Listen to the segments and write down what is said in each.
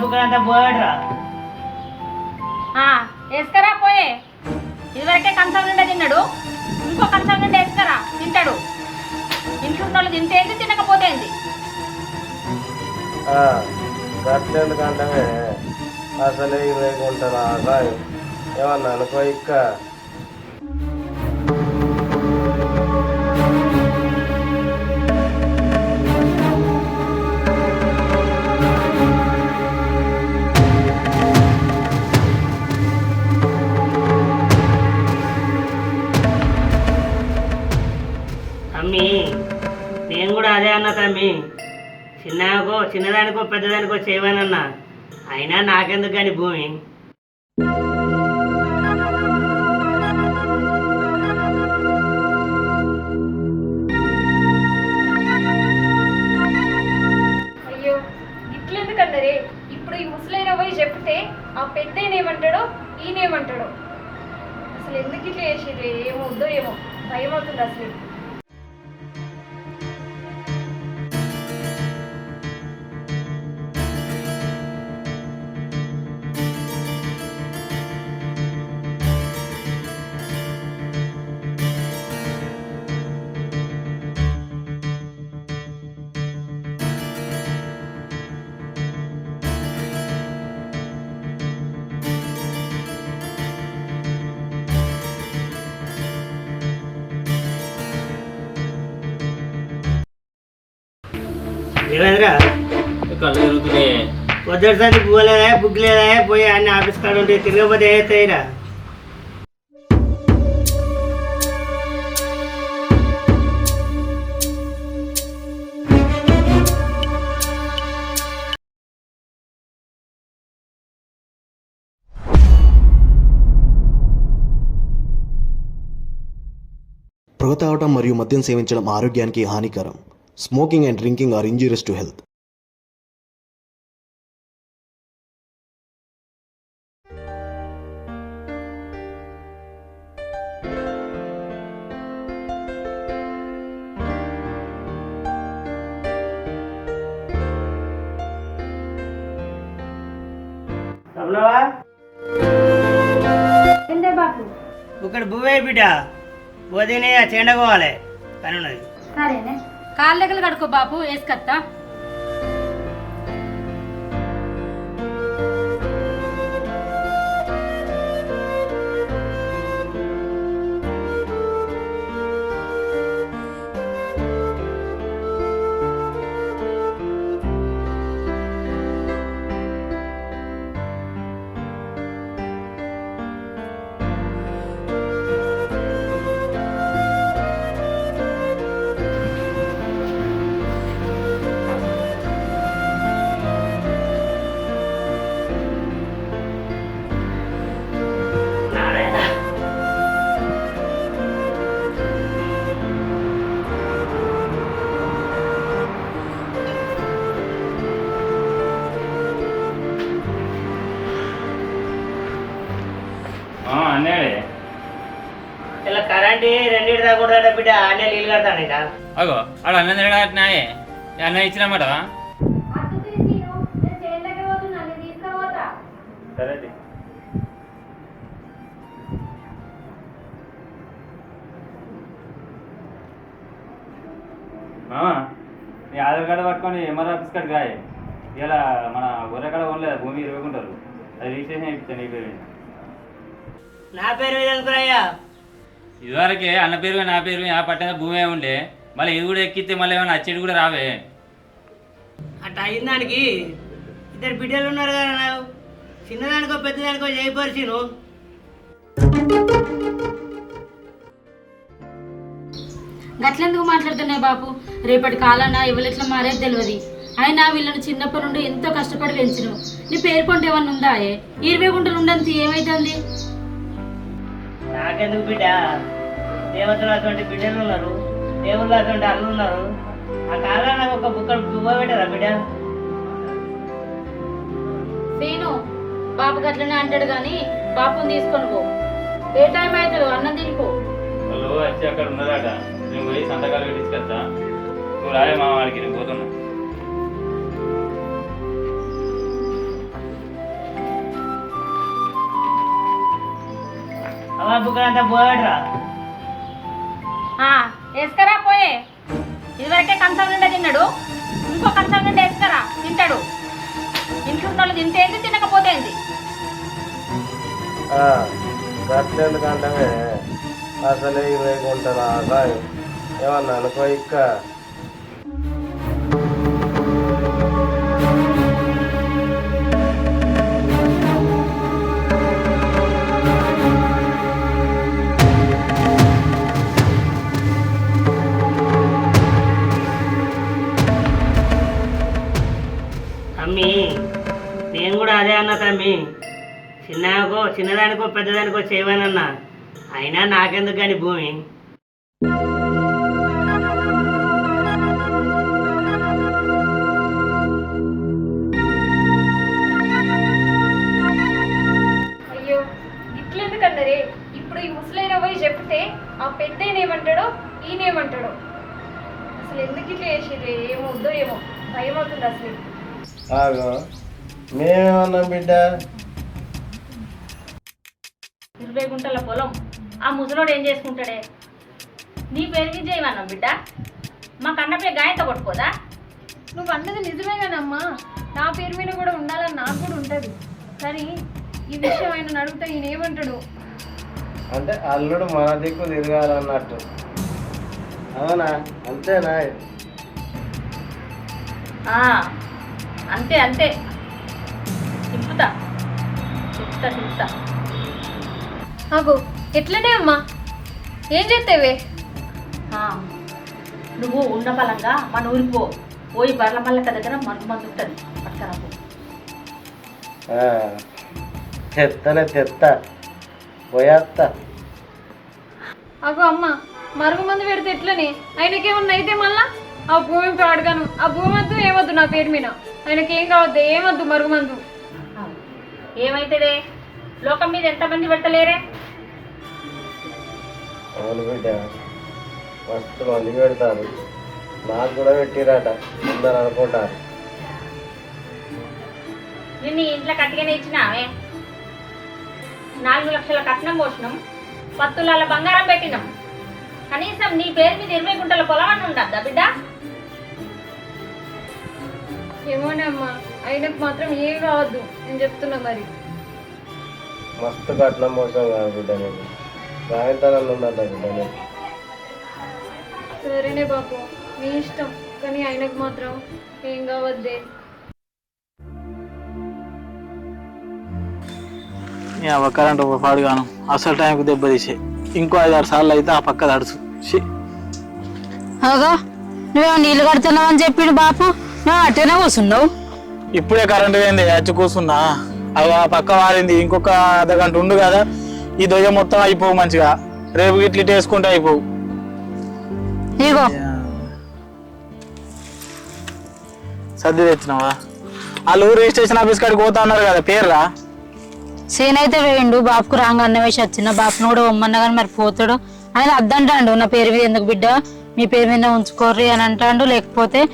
బుక్కలు అంతా పోయాడురా. వేసుకరా పోయే. ఇదివరకే కంచం నిండా తిన్నాడు. ఇంకో కంచం నిండా వేసుకరా తింటాడు. ఇంట్లో తింటేంది తినకపోతేంది గట్లెందుకంటే అసలే ఇరవై ఉంటారా సాయి. ఏమన్నా అనుకో ఇక్క. తమ్మి చిన్నకో చిన్నదానికో పెద్దదానికో చేయవనన్నా అయినా నాకెందుకు కానీ భూమి? అయ్యో ఇట్లెందుకన్నరే? ఇప్పుడు ఈ ముసలైన పోయి చెప్తే ఆ పెద్దనేమంటాడో ఈయనేమంటాడో? అసలు ఎందుకు ఇట్లా చేసిర్రే? ఏమో వద్దో ఏమో. భయం అవుతుంది అసలు ఏమైందిరా? కళ్ళు తిరుగుతున్నాయి పొద్దుటిసారి పోలేదా బుక్ లేదా పోయి అన్ని ఆఫీస్ కాడ ఉంటే తిరగకపోతే ఏమవుతాయిరా పొగ తాగటం మరియు మద్యం సేవించడం ఆరోగ్యానికి హానికరం. Smoking and drinking are injurious to health రమణవా ఏందే బాబు ఇక్కడ బువ్వే బిడ్డ పోతేనే చెండకోవాలి పని ఉన్నది సరేనే కాళ్ళ దగ్గర కడుకో బాపు వేసుకత్తా అన్నాడే. ఇలా కరెంట్ రెండింటి దాకా కూడా బిడ్డ అన్నీ నీళ్ళు కడతాను ఇక అగో ఆడ అన్నం తిరగట్నాయే ఇచ్చినామట సరే మామా నీ ఆధార్ కార్డు పట్టుకొని ఎంఆర్ ఆఫీస్ కార్డు కాయ ఇలా మన ఊరే కాడ ఉండలేదు భూమి ఇరవకుంటారు అది రిజిస్ట్రేషన్ ఇప్పిస్తాను నీ పేరు మీద. నా పేరు మీద అనుకున్నాయ్యా ఇదివరకే అన్న పేరు మీద, నా పేరు మీద, ఆ పట్టిన భూమి ఉండే. మళ్ళీ ఇది కూడా ఎక్కితే మళ్ళీ ఏమైనా అచ్చేది కూడా రావే. అట్లా అయిన దానికి ఇద్దరు బిడ్డలు ఉన్నారు కదా నాకు చిన్నదానికో పెద్దదానికో చేయపరిచిను గట్లెందుకు మాట్లాడుతున్నాయి బాపు? రేపటి కాలాన ఎవరెట్లా మారేది తెలియదు అయినా వీళ్ళని చిన్నప్పటి నుండి ఎంతో కష్టపడి పెంచిను నీ పేరు కొంటే ఏమన్నా ఉందా ఏ? ఇరవై గుంటలు ఉండంత ఏమైతుంది? నాకెందుకు బిడ్డ? దేవతలు అటువంటి బిడ్డలు ఉన్నారు. దేవుళ్ళు అటువంటి అల్లు ఉన్నారు. ఆ కాలాన నాకు ఒక బుక్క బువ్వ పెట్టారా బిడ్డ? సీను బాపు గట్లనే అంటాడు కానీ బాపుని తీసుకొని పో. ఏ టైం అవుతుంది అన్నం తినిపో. వాళ్ళు వచ్చి అక్కడ ఉన్నదట నేను పోయి సంతకాలు తీసుకెళ్తా నువ్వు రాలే మా వాడికి నేను పోతున్నా. బుక్కలంతా పోయాడురా వేసుకరా పోయే. ఇదివరకే కంచం నిండా తిన్నాడు. ఇంకో కంచం నిండా వేసుకరా. తింటాడు. ఇంట్లో ఉన్న వాళ్ళు తింటేంది తినకపోతేంది ఆ, గట్లెందుకంటే అసలే ఇరవై ఆదాయం ఏమన్నా అనుకో ఇక్క. తమ్మి చిన్నకో చిన్నదానికో పెద్దదానికో చేయవనన్నా అయినా నాకెందుకు కానీ భూమి? అయ్యో ఇట్లెందుకన్నరే? ఇప్పుడు ఈ ముసలైన పోయి చెప్తే ఆ పెద్ద ఏమంటాడో ఈయనేమంటాడో? అసలు ఎందుకు ఇట్లా చేసేది ఏమవుద్దో ఏమో భయం అవుతుంది అసలు మేమేమన్నాం బిడ్డ? ఇరవై గుంటల పొలం. ఆ ముసలోడు ఏం చేసుకుంటాడే? నీ పేరు మీద చేయమన్నాం బిడ్డ? మా కన్నపై గాయంతో కొట్టుకోదా? నువ్వు అన్నది నిజమే కానమ్మా నా పేరు మీద కూడా ఉండాలని నాకు కూడా ఉంటుంది. కానీ ఈ విషయం ఆయన అడిగితే ఈయన ఏమంటాడు? అంటే అల్లుడు మన దిక్కు తిరగాలన్నట్టు. అవునా? అంతేనా? ఆ, అంతే అంతే. చెప్తా చెప్తా అగో ఎట్లనే అమ్మా? ఏం చేస్తేవే? నువ్వు ఉన్న బలంగా మన ఊరికి పో. పోయి బర్ల మల్లక్క దగ్గర మందు మందు ఉంటుంది. పట్టుకరా చెత్తనే చెత్త. పోయేస్తా అగో అమ్మ మరుగు మందు పెడితే ఎట్లనే? ఆయనకేమన్నా అయితే మళ్ళా? ఆ భూమి పాడగాను. ఆ భూమి వద్దు ఏమొద్దు నా పేరు మీద? ఆయనకి ఏం కావద్దు ఏమొద్దు మరుగు మందు? ఏమైతుందే? లోకం మీద ఎంతమంది పెట్టలేరే అవును బిడ్డ. మస్తు మంది పెడతారు. నాకు కూడా పెట్టిరట అందరు అనుకుంటారు. నిన్ను ఇంట్లో కట్టిగానే ఇచ్చినామే నాలుగు లక్షల కట్నం పోసినాం. పత్తులాల బంగారం పెట్టినాం. కనీసం నీ పేరు మీద ఇరవై గుంటల పొలం అని ఉండద్దా బిడ్డ? ఏమోనే అమ్మా ఆయనకు మాత్రం ఏం కావద్దు నేను చెప్తున్నా మరి. మస్తు కట్నం మోసం కాదు బిడ్డ నీకు సాయంత్రం ఉండదు బిడ్డ నీకు సరేనే బాపు మీ ఇష్టం. కానీ ఆయనకు మాత్రం ఏం కావద్దే. ఈ అవ్వ కరెంట్ ఒక పాడుగాను అసలు టైంకి దెబ్బ తీసే. ఇంకో ఐదారు సార్లు అయితే ఆ పక్క తడుచు. అగో నువ్వేమో నీళ్ళు కడుతున్నావు అని చెప్పిండు బాపు? నువ్వు అట్టేనే కూర్చున్నావు ఇప్పుడే కరెంట్ పోయింది వచ్చి కూర్చున్నా. అవి ఆ పక్క వారింది ఇంకొక అర్ధ గంట ఉండు కదా. ఈ దొయ్య మొత్తం అయిపోవు మంచిగా. రేపు ఇట్లా ఇటు వేసుకుంటే అయిపోవు. ఇగో. సర్ది తెచ్చినావా? వాళ్ళు రిజిస్ట్రేషన్ ఆఫీస్ కాడికి పోతా ఉన్నారు కదా పేర్రా? సేనైతే వేయండు బాపుకు రాంగ అన్న వేసి వచ్చిన. బాపును కూడా పొమ్మన్నా కానీ మరి పోతాడు. ఆయన అద్దంటాడు నా పేరు మీద ఎందుకు బిడ్డ? మీ పేరు మీద ఉంచుకోర్రి అని అంటాడు. లేకపోతే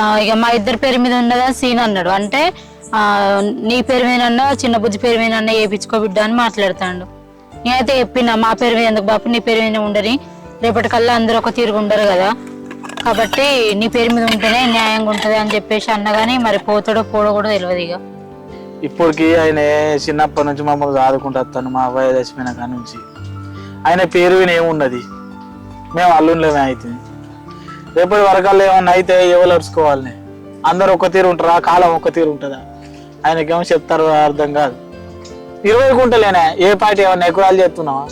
ఇక మా ఇద్దరి పేరు మీద ఉన్నదా సీన్ అన్నాడు. అంటే ఆ, నీ పేరు మీద అన్నా చిన్న బుజ్జి పేరు మీద అన్నా వేయించుకో బిడ్డ అని మాట్లాడతాడు. నేనైతే చెప్పిన మా పేరు మీద ఎందుకు బాపు నీ పేరు మీద ఉండని. రేపటికల్లా అందరూ ఒక తీరుగా ఉండరు కదా. కాబట్టి నీ పేరు మీద ఉంటేనే న్యాయంగా ఉంటుంది అని చెప్పేసి అన్న కానీ మరి పోతాడో పోడో కూడా తెలియదు ఇక. ఇప్పటికి ఆయన చిన్నప్పటి నుంచి మమ్మల్ని ఆదుకుంటూ వస్తాను మా అబ్బాయి దశమైన నుంచి. ఆయన పేరు విని మేము అల్లుండలేమే అయితే రేపటి వరకల్లా ఏమన్నా అయితే ఎవరు అరుచుకోవాలి అందరు ఒక తీరు ఉంటారా కాలం ఒక తీరు ఉంటుందా? ఆయనకేమో చెప్తారు అర్థం కాదు. ఇరవై గుంటలేనే? ఏ పార్టీ ఏమన్నా ఎకరాలు చేస్తున్నావా?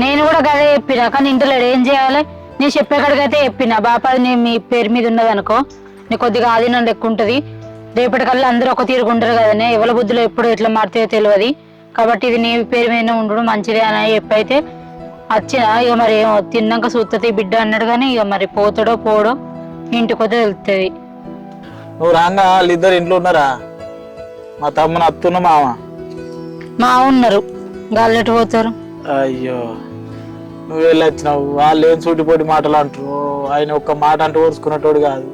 నేను కూడా గదే చెప్పిన కానీ ఇంటలేడు ఏం చేయాలి? నేను చెప్పేకాడికైతే చెప్పిన బాపాది నేను మీ పేరు మీద ఉన్నది అనుకో నీ కొద్దిగా ఆధీనం లెక్క ఉంటుంది రేపటికల్లా అందరూ ఒక తీరుగుంటారు కదనే ఎవరి బుద్ధిలో ఎప్పుడు ఎట్లా మారుతాయో తెలియదు కాబట్టి ఇది నీ పేరు మీద ఉండడం మంచిదే అని చెప్పైతే వచ్చిన ఇక మరి ఏమో తిన్నాక సూత్తతి బిడ్డ అన్నాడు కానీ ఇక మరి పోతాడో పోడో ఇంటికి వస్తే తెలుస్తుంది నువ్వు రాగా వాళ్ళిద్దరు ఇంట్లో ఉన్నారా? మా తమ్ముని అత్తున్న మామ? మా ఉన్నారు. గాల్లెటు పోతారు? అయ్యో నువ్వు వెళ్ళొచ్చినావు వాళ్ళు ఏం సూటిపోటి మాటలు అంటారు ఆయన ఒక్క మాట అంటూ ఓర్చుకునేటోడు కాదు.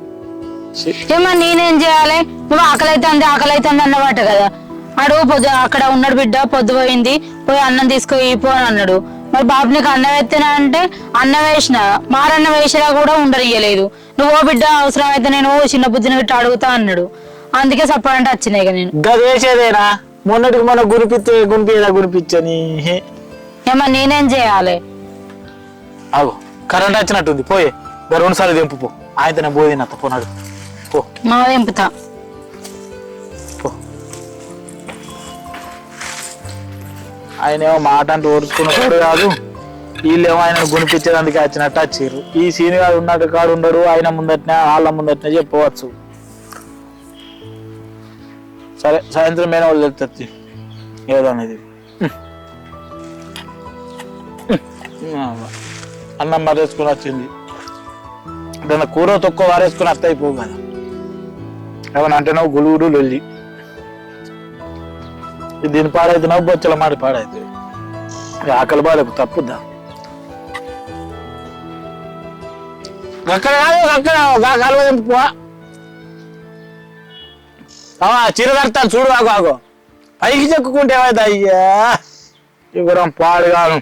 ఏమో నేనేం చేయాలి? నువ్వు ఆకలి అవుతుంది ఆకలి అవుతుంది అన్నమాట కదా. ఆడు పొద్దు అక్కడ ఉన్నాడు బిడ్డ పొద్దు పోయింది. పోయి అన్నం తీసుకుపోయి పో అని అన్నాడు. మరి బాబు నీకు అన్నం ఎత్తినా అంటే అన్నం వేసిన మారన్నం వేసినా కూడా ఉండనియలేదు నువ్వు ఓ బిడ్డ అవసరం అయితే నేను చిన్న బుద్ధిని పెట్టి అడుగుతా అన్నాడు. అందుకే సపోర్ట్ వచ్చినాయి ఇక నేను. గదేసేదేనా మొన్నటికి మొన్న గురిపిస్తే గురిపిదా గురిపించని ఏమో నేనేం చేయాలి? అగో కరెంట్ వచ్చినట్టుంది పోయే. ఇంకా రెండు సార్లు దింపు పో. ఆయన పోదినత్త పోనాడు పో. మా దింపుతా ఆయన ఏమో మాట అంటే ఓర్చుకున్నప్పుడు కాదు. వీళ్ళేమో ఆయన గునిపించేదానికి వచ్చినట్టు వచ్చిర్రు. ఈ సీన్ గారు ఉన్నట్టు కాడు ఉండడు ఆయన ముందట్నే వాళ్ళ ముందట్నే చెప్పవచ్చు. సరే సాయంత్రం మేనే వాళ్ళు తెలుస్తుంది ఏదో అనేది. అన్నం మరేసుకుని వచ్చింది. దాని కూర తొక్క వారేసుకుని అత్త అయిపోవు కదా. ఏమన్నా అంటే నువ్వు గులుగుడు లొల్లి. దీని పాడైతే నవ్వు బొచ్చల మాట పాడైతే. ఆకలి బాధ తప్పుద్దా? అక్కడ కాదు అక్కడ కాలువ తెంపు చీర కడతాను చూడు ఆగు ఆగు. పైకి చెక్కుకుంటే ఏమైతే అయ్యా? పాడుగాను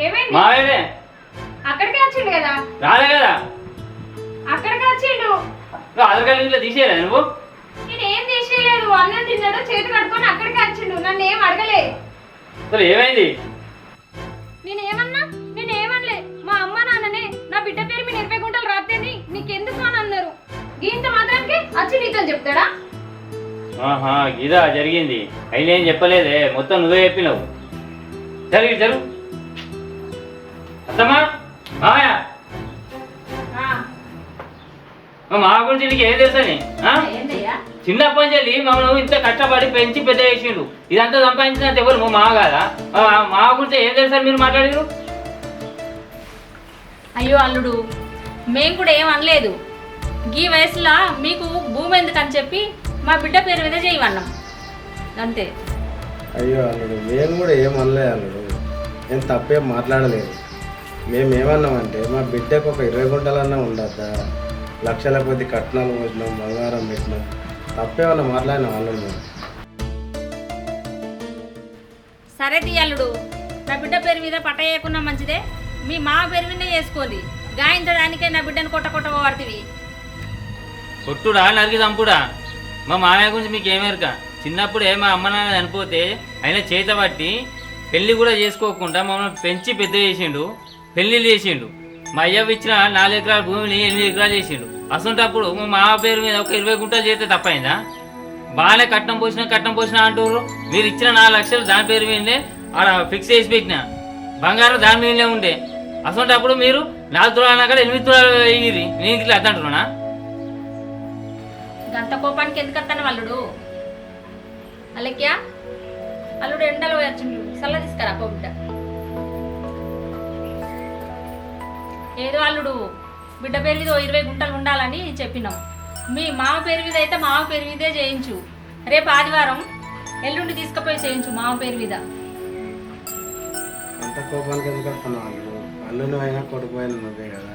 ఏమైంది? మావేదే అక్కడికే వచ్చిండు కదా? రాలే కదా? నువ్వు ఆధార్ కార్డు ఇంట్లో తీసేయలే నువ్వు. నేను ఏం తీసేయలేదు. అన్నం తిన్నాడు చేతి కట్టుకొని అక్కడికే వచ్చిండు. నన్ను ఏం అడగలే. అసలు ఏమైంది? నేను ఏమన్నా నేను ఏమనలే మా అమ్మ నాన్ననే నా బిడ్డ పేరు మీద ఇరవై గుంటలు రాస్తేని నీకెందుకు అని అన్నారు. గీంత మాత్రానికి వచ్చి నీతో చెప్తాడా? ఆహా ఇదా జరిగింది. అయినా ఏం చెప్పలేదే. మొత్తం నువ్వే చెప్పినావు. జరిగి జరుగు అత్తమ్మా మామయ్య. మా మామ గురించి నీకు ఏం తెలుసని? చిన్నప్పటి నుంచి మమ్మల్ని ఇంత కష్టపడి పెంచి పెద్ద చేసిండు ఇదంతా సంపాదించినంత ఎవరు మా మామ కాదా? మా మామ గురించి ఏం తెలుసని మీరు మాట్లాడారు అయ్యో అల్లుడు మేము కూడా ఏం అనలేదు. ఈ వయసులో మీకు భూమి ఎందుకని చెప్పి మా బిడ్డ పేరు మీద చేయమన్నాం. అంతే. అయ్యో అల్లుడు నేను కూడా ఏం అనలే అల్లుడు. నేను తప్పేం మాట్లాడలేదు. మేము ఏమన్నామంటే మా బిడ్డకు ఒక ఇరవై గుంటలన్నా ఉండద్దా? లక్షల కొద్ది కట్నాలు పోసినాం బంగారం పెట్టినాం. తప్పేమన్నా మాట్లాడినాం మేము. సరే తీ అల్లుడు నా బిడ్డ పేరు మీద పట్ట వేయకున్నా మంచిదే. మీ మా పేరు మీద చేసుకోండి. గాయంతడానికే నా బిడ్డను కొట్ట కొట్ట పడుతుంది కొట్టుడా నరికి చంపుడా? మా మామయ్య గురించి మీకు ఏమేరక చిన్నప్పుడే మా అమ్మ నాన్న చనిపోతే ఆయన చేత పట్టి పెళ్ళి కూడా చేసుకోకుండా మమ్మల్ని పెంచి పెద్ద చేసిండు పెళ్ళిళ్ళు చేసిండు. మా అయ్యవి ఇచ్చిన నాలుగు ఎకరాల భూమిని ఎనిమిది ఎకరాలు చేసిండు. అసంటప్పుడు మా మామ పేరు మీద ఒక ఇరవై గుంటలు చేస్తే తప్పైందా? బాగానే కట్నం పోసిన కట్నం పోసిన అంటారు మీరు ఇచ్చిన నాలుగు లక్షలు దాని పేరు మీదనే ఆడ ఫిక్స్ చేసి పెట్టిన. బంగారం దాని మీదనే ఉండే. అసంటప్పుడు మీరు నాలుగు తులాలు అక్కడ ఎనిమిది తులాలు అయ్యింది నేను ఇట్లా అద్దంటున్నా గంత కోపానికి ఎందుకు అత్తాను అల్లుడు? అల్లెక్యా అల్లుడు ఎండలో వచ్చిండు. సల్ల తీసుకురా పో ఏదో అల్లుడు బిడ్డ పేరు మీద ఇరవై గుంటలు ఉండాలని చెప్పినాం. మీ మామ పేరు మీద అయితే మామ పేరు మీదే చేయించు. రేపు ఆదివారం ఎల్లుండి తీసుకుపోయి చేయించు మామ పేరు మీద. అంత కోపానికి ఎందుకు వస్తున్నావు అల్లుడు అయినా కొడుకు అయినా నువ్వే కదా.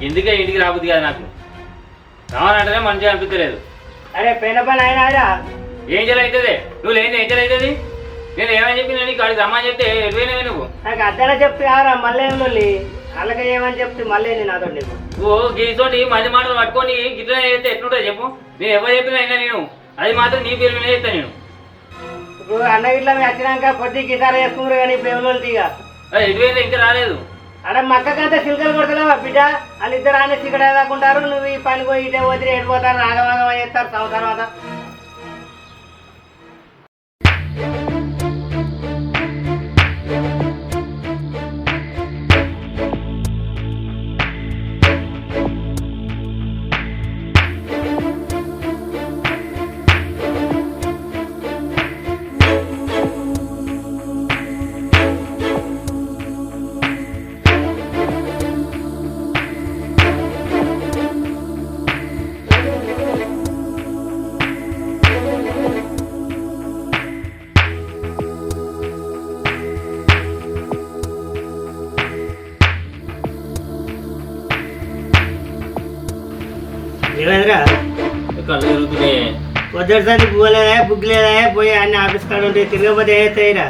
గిందిగా ఇంటికి రాబుద్ది కదా నాకు? రావాలంటేనే మంచిగా అనిపించలేదు అరే పెన పని అయినా ఏం చేయాలి అవుతుంది నువ్వు లేని ఏం చేయాలి అవుతుంది నేను ఏమని చెప్పి నేను కాడికి రమ్మని చెప్తే ఎటువైనవే నువ్వు? నాకు అద్దెలా చెప్తే కారా మళ్ళీ ఏం లొల్లి అలాగే ఏమని చెప్తే మళ్ళీ ఏంది నాతో నీకు నువ్వు గీతోటి మంచి మాటలు పట్టుకొని గిట్ల చేస్తే ఎట్లుంటుంది చెప్పు? నేను ఎవరు చెప్పినా అయినా నేను. అది మాత్రం నీ పేరు మీద చెప్తాను నేను. ఇప్పుడు అన్న ఇట్లా మేము వచ్చినాక పొద్దు గిటార్ వేసుకున్నారు కానీ ఇప్పుడు ఎవరు తీగ అది ఎటువైందో ఇంకా రాలేదు. అక్కడ మక్కకంతా సిల్కలు కొడతలేవా బిడ్డ? వాళ్ళిద్దరు ఆయన ఇక్కడ దాకుంటారు నువ్వు ఈ పని పోయి ఇటే వదిలి ఎడిపోతారు ఆగమాగం చేస్తారు సంవత్సరం మొదటిసారి పొద్దుసారి పోలేదా బుక్ లేదా పోయి అన్ని ఆఫీస్ కాడ ఉంటే తిరగకపోతే ఏస్తాయిరా